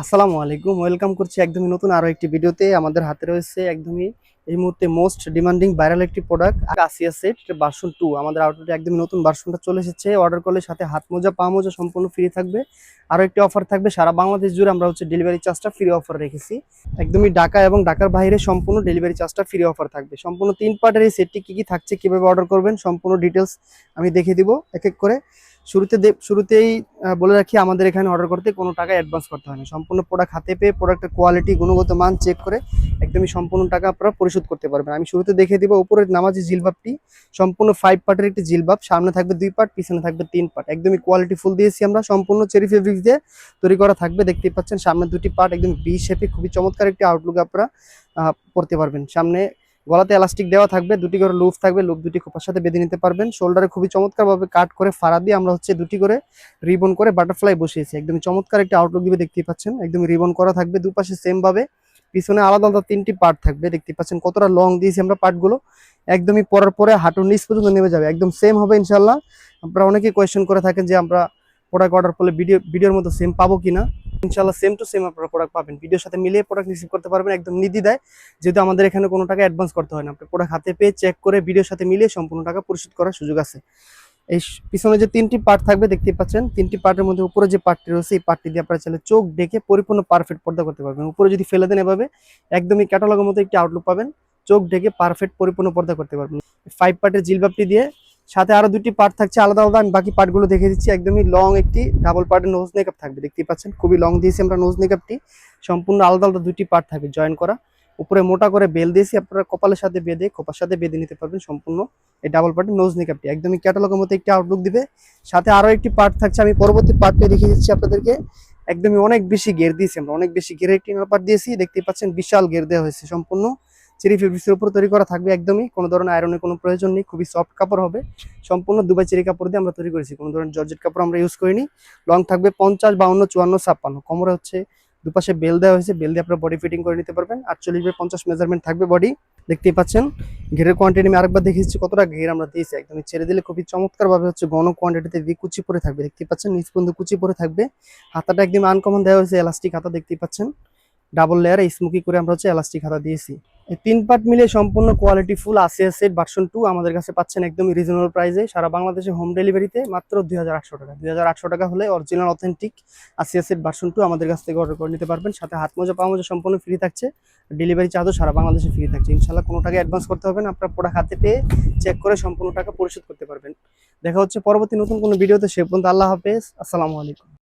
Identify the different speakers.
Speaker 1: আসসালামু আলাইকুম। ওয়েলকাম করছি একদমই নতুন আরও একটি ভিডিওতে। আমাদের হাতে রয়েছে একদমই এই মুহূর্তে মোস্ট ডিমান্ডিং ভাইরাল একটি product Asia set version two আমাদের আউটলেটে একদমই নতুন ভার্সনটা চলে এসেছে। অর্ডার করলে সাথে হাত মোজা, পা মোজা সম্পূর্ণ ফ্রি থাকবে। আরও একটি অফার থাকবে। সারা বাংলাদেশ জুড়ে আমরা হচ্ছে ডেলিভারি চার্জটা ফ্রি অফার রেখেছি। একদমই ঢাকা এবং ঢাকার বাইরে সম্পূর্ণ ডেলিভারি চার্জটা ফ্রি অফার থাকবে। সম্পূর্ণ তিন পার্টের এই সেটটি কী কী থাকছে, কীভাবে অর্ডার করবেন, সম্পূর্ণ ডিটেলস আমি দেখিয়ে দিব। এক এক করে শুরুতে শুরুতেই বলে রাখি, আমাদের এখানে অর্ডার করতে কোনো টাকা অ্যাডভান্স করতে হয় না সম্পূর্ণ প্রোডাক্ট হাতে পেয়ে প্রোডাক্টের কোয়ালিটি গুণগত মান চেক করে একদমই সম্পূর্ণ টাকা আপনারা পরিশোধ করতে পারবেন। আমি শুরুতে দেখে দিব, উপরের নামাজি জিলবাবটি, সম্পূর্ণ ফাইভ পার্টের একটি জিলবাব, সামনে থাকবে দুই পার্ট পিছনে থাকবে তিন পার্ট একদমই কোয়ালিটি ফুল দিয়েছি আমরা, সম্পূর্ণ চেরি ফেব্রিক্স দিয়ে তৈরি করা থাকবে, দেখতেই পাচ্ছেন, সামনে দুটি পার্ট একদম বি শেপে খুবই চমৎকার একটি আউটলুক আপনারা পড়তে পারবেন। সামনে গলাতে এলাস্টিক দেওয়া থাকবে, দুটি করে লুপ থাকবে লুপ দুটি খোপার সাথে বেঁধে নিতে পারবেন। শোল্ডারে খুবই চমৎকার ভাবে কাট করে ফাড়া দিয়ে আমরা হচ্ছে দুটি করে রিবন করে বাটারফ্লাই বসিয়েছি। একদম চমৎকার একটা আউটলুক দিবে, দেখতেই পাচ্ছেন। একদম রিবন করা থাকবে, দুপাশে সেম ভাবে পিছনে আলাদা আলাদা তিনটি পার্ট থাকবে দেখতে পাচ্ছেন কতটা লং দিয়েছি আমরা পার্টগুলো একদমই পরার পরে হাঁটুর নিচ পর্যন্ত নেমে যাবে। একদম সেম হবে ইনশাল্লাহ আপনারা অনেকেই কোয়েশ্চেন করে থাকেন যে আমরা প্রোডাক্ট অর্ডার করলে ভিডিও ভিডিওর মতো সেম পাবো কিনা। ইনশাল্লাহ সেম টু সেম আপনারা প্রোডাক্ট পাবেন। ভিডিওর সাথে মিলিয়ে প্রোডাক্ট রিসিভ করতে পারবেন, একদম নিধি দেয়। যেহেতু আমাদের এখানে কোনো টাকা অ্যাডভান্স করতে হয় না। আপনি প্রোডাক্ট হাতে পেয়ে চেক করে ভিডিওর সাথে মিলিয়ে সম্পূর্ণ টাকা পরিশোধ করার সুযোগ আছে। এই পিছনে যে তিনটি পার্ট থাকবে, দেখতেই পাচ্ছেন, তিনটি পার্টের মধ্যে উপরে যে পার্টটি রয়েছে, এই পার্টটি দিয়ে আপনারা চাইলে চোখ ডেকে পরিপূর্ণ পারফেক্ট পর্দা করতে পারবেন। উপরে যদি ফেলে দেন এভাবে, একদমই ক্যাটালগের মতো একটি আউটলুক পাবেন। চোখ ডেকে পারফেক্ট পরিপূর্ণ পর্দা করতে পারবেন। ফাইভ পার্টের জিলবাবটি দিয়ে সাথে আরও দুটি পার্ট থাকছে, আলাদা আলাদা, আমি বাকি পার্টগুলো দেখে দিচ্ছি। একদমই লং একটি ডাবল পার্টের নোজ মেকআপ থাকবে, দেখতেই পাচ্ছেন? খুবই লং দিয়েছি আমরা নোজ মেকআপটি সম্পূর্ণ আলাদা আলাদা দুটি পার্ট থাকবে জয়েন করা। উপরে মোটা করে বেল দিয়েছি, আপনারা কপালের সাথে বেঁধে, খোপার সাথে বেঁধে নিতে পারবেন সম্পূর্ণ এই ডাবল পার্টের নোজ মেকআপটি একদমই ক্যাটালগের মতো একটি আউটলুক দিবে। সাথে আরও একটি পার্ট থাকছে, আমি পরবর্তী পার্টে দেখিয়ে দিচ্ছি আপনাদেরকে। একদমই অনেক বেশি গের দিয়েছি আমরা, অনেক বেশি গের একটি পার্ট দিয়েছি, দেখতেই পাচ্ছেন বিশাল গের দেওয়া হয়েছে সম্পূর্ণ। চেরি ফেব্রিক্সের উপর তৈরি করা থাকবে একদমই। কোনো ধরনের আয়রনের কোনো প্রয়োজন নেই, খুবই সফট কাপড় হবে। সম্পূর্ণ দুবাই চেরি কাপড় দিয়ে আমরা তৈরি করেছি। কোনো ধরনের জর্জেট কাপড় আমরা ইউজ করিনি। লং থাকবে পঞ্চাশ, বাউন্ন, চুয়ান্ন, ছাপ্পান্ন। কোমরে হচ্ছে দুপাশে বেল দেওয়া হয়েছে। বেল দিয়ে আপনারা বডি ফিটিং করে নিতে পারবেন। আটচল্লিশ বাই পঞ্চাশ মেজারমেন্ট থাকবে বডি দেখতেই পাচ্ছেন, ঘেরের কোয়ান্টিটি আমি আরেকবার দেখিয়েছি কতটা ঘের আমরা দিয়েছি। একদমই ছেড়ে দিলে খুবই চমৎকার ভাবে হচ্ছে ঘন কোয়ান্টিটিতে ভি কুচি পরে থাকবে। দেখতেই পাচ্ছেন, নিচ পর্যন্ত কুচি পরে থাকবে। হাতাটা একদম আনকমন দেওয়া হয়েছে এলাস্টিক হাতা, দেখতেই পাচ্ছেন। ডাবল লেয়ারে স্মোকি করে আমরা হচ্ছে এলাস্টিক হাতা দিয়েছি। এই তিন পার্ট মিলে সম্পূর্ণ কোয়ালিটি ফুল আসিয়া সেট ভার্সন টু আমাদের কাছে পাচ্ছেন একদমই রিজনেবল প্রাইসে সারা বাংলাদেশে হোম ডেলিভারিতে মাত্র দুই হাজার আটশো টাকা। দুই হাজার আটশো টাকা হলে অরিজিনাল অথেন্টিক আসিয়া সেট ভার্সন টু আমাদের কাছ থেকে অর্ডার করে নিতে পারবেন। সাথে হাত মোজা, পা মোজা সম্পূর্ণ ফ্রি থাকছে। ডেলিভারি চার্জও সারা বাংলাদেশে ফ্রি থাকছে। ইনশাল্লাহ কোনো টাকা অ্যাডভান্স করতে হবে না। আপনার প্রোডাক্ট হাতে পেয়ে চেক করে সম্পূর্ণ টাকা পরিশোধ করতে পারবেন। দেখা হচ্ছে পরবর্তী নতুন কোনো ভিডিওতে সে পর্যন্ত আল্লাহ হাফেজ। আসসালামু আলাইকুম।